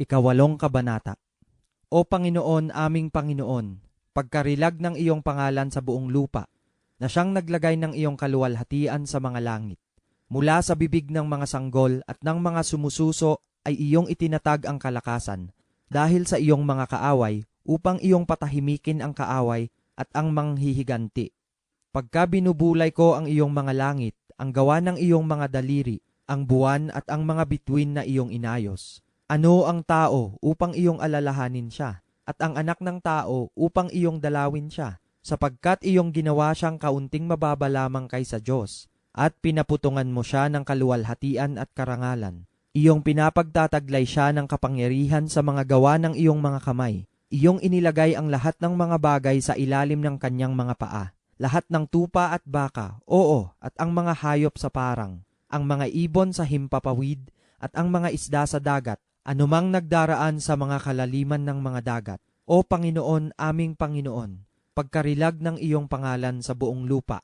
Ikawalong Kabanata O Panginoon aming Panginoon, pagkarilag ng iyong pangalan sa buong lupa, na siyang naglagay ng iyong kaluwalhatian sa mga langit. Mula sa bibig ng mga sanggol at ng mga sumususo ay iyong itinatag ang kalakasan, dahil sa iyong mga kaaway, upang iyong patahimikin ang kaaway at ang manghihiganti. Pagka binubulay ko ang iyong mga langit, ang gawa ng iyong mga daliri, ang buwan at ang mga bituin na iyong inayos. Ano ang tao upang iyong alalahanin siya, at ang anak ng tao upang iyong dalawin siya, sapagkat iyong ginawa siyang kaunting mababa lamang kaysa Diyos, at pinaputungan mo siya ng kaluwalhatian at karangalan. Iyong pinapagtataglay siya ng kapangyarihan sa mga gawa ng iyong mga kamay. Iyong inilagay ang lahat ng mga bagay sa ilalim ng kanyang mga paa. Lahat ng tupa at baka, oo, at ang mga hayop sa parang, ang mga ibon sa himpapawid, at ang mga isda sa dagat, anumang nagdaraan sa mga kalaliman ng mga dagat. O Panginoon, aming Panginoon, pagkarilag ng iyong pangalan sa buong lupa.